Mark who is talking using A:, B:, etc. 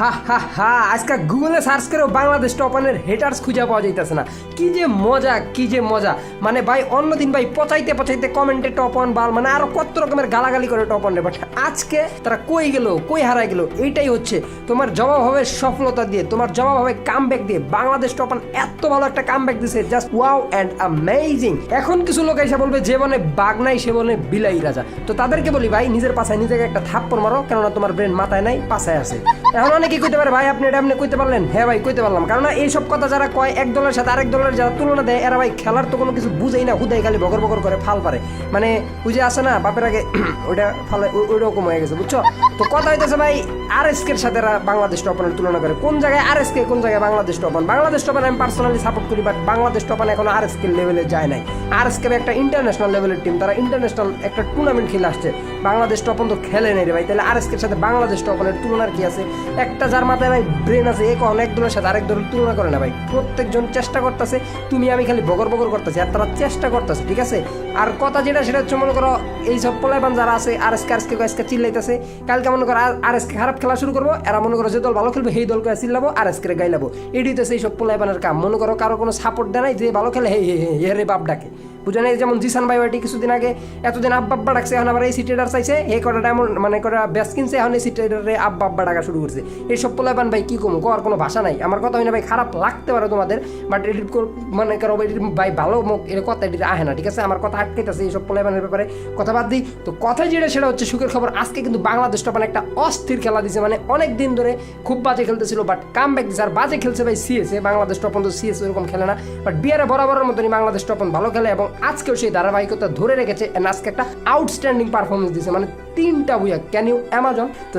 A: হা হা হা, আজকে গুগলে সার্চ করেও বাংলাদেশ টপানের হেটার্স খুঁজে পাওয়া যাইতেছে না। কি যে মজা, কি যে মজা। মানে ভাই, অন্যদিন ভাই, পচাইতে পচাইতে কমেন্টে টপ অন বাল মানে আরও কত রকমের গালাগালি করে টপ অন বাট আজকে তারা কই গেল, কই হারাই গেল, এইটাই হচ্ছে তোমার জবাব হবে সফলতা দিয়ে, তোমার জবাব হবে কামব্যাক দিয়ে বাংলাদেশ টপান এত ভালো একটা কামব্যাক দিছে জাস্ট ওয়াও অ্যান্ড অ্যামেজিং এখন কিছু লোক এসে বলবে, যে বনে বাঘ সে বনে বিলাই রাজা। তো তাদেরকে বলি ভাই, নিজের পাশায় নিজেকে একটা থাপ্পড় মারো, কেননা তোমার ব্রেন মাথায় নাই পাশায় আছে। এখন অনেকে কইতে পারে? ভাই, আপনি এটা আপনি কইতে পারলেন? হ্যাঁ ভাই, কইতে পারলাম। কারণ এইসব কথা যারা কয়, এক দলের সাথে আরেক দলের যারা তুলনা দেয়, এরা ভাই খেলার তো কোনো কিছু বুঝেই না, হুদাই খালি বগর বগর করে ফাল পারে। মানে ওই যে আছে না, বাপের আগে ওইটা ফালে ওই- রকম হয়ে গেছে, বুঝছ? তো কথা হইতেছে ভাই আর এস কের সাথে এরা বাংলাদেশ টপানের তুলনা করে। কোন জায়গায় আর এস কে কোন জায়গায় বাংলাদেশ টপান বাংলাদেশ টপান আমি পার্সোনালি সাপোর্ট করি বাট বাংলাদেশ টপান এখন আর এস কে লেভেলে যায় নাই। আর এস কে একটা ইন্টারন্যাশনাল লেভেলের টিম তারা ইন্টারন্যাশনাল একটা টুর্নামেন্ট খেলে আসছে। বাংলাদেশ টপন তো খেলে নেই রে ভাই, তাহলে আর এস কের সাথে বাংলাদেশ টপনের তুলনার কি আছে? একটা যার মাথায় ভাই ব্রেন আছে এক অনেক দলের সাথে আরেক দলের তুলনা করে না ভাই? প্রত্যেকজন চেষ্টা করতেছে, তুমি আমি খালি বগর বগর করতেছি, আর তারা চেষ্টা করতেছে, ঠিক আছে? আর কথা যেটা, সেটা হচ্ছে মনে করো এই সব পোলাইবান যারা আছে আর এসকে আর এস কে আর এস কে চিল্লাইতেছে, কালকে মনে করো আর এস কে খারাপ খেলা শুরু করব, এরা মনে করো যে দল ভালো খেলবে, সেই দলকে চিল্লাবো আর এস কে গাইলাবো। এটি তো সেই সব পোলাইবানের কাম। মনে করো কারও কোনো সাপোর্ট দেয় নাই, যে ভালো খেলে হে হে হে, রে বাপ ডাকে। বুঝে নাই যেমন জিসান ভাই ওয়াইটি কিছুদিন আগে এতদিন আব্বা আব্বা ডাকছে, এখন আবার এই সিটেডার চাইছে। এই কটা এমন মানে কটা ব্যাস কিনছে, এখন এই সিটেডারে আব্বা আব্বা ডাকা শুরু করছে। এই সব পোলাইবান ভাই কি কমু কর কোনো ভাষা নাই। আমার কথা হয় না ভাই, খারাপ লাগতে পারে তোমাদের বাট এডিট মানে করো এডিট ভাই ভালো মুখ, এর কথা এডিট আহে না, ঠিক আছে? আমার কথা আটকাইতেছে এইসব পোলাইবানের ব্যাপারে। কথা বাদ দিই, তো কথা যেটা সেটা হচ্ছে সুখের খবর, আজকে কিন্তু বাংলাদেশ টপান একটা অস্থির খেলা দিছে মানে অনেক দিন ধরে খুব বাজে খেলতেছিল বাট কাম ব্যাক দিছে আর বাজে খেলছে ভাই সিএসএ বাংলাদেশ টপন তো সিএস এরকম খেলে না বাট বিয়ারে বরাবরের মতনই বাংলাদেশ টপন ভালো খেলে এবং আজকেও সেই ধারাবাহিকতা ধরে রেখেছে অ্যান্ড আজকে একটা আউটস্ট্যান্ডিং পারফরমেন্স দিয়েছে। মানে তিনটা বুঝা ক্যান ইউ অ্যামাজন তো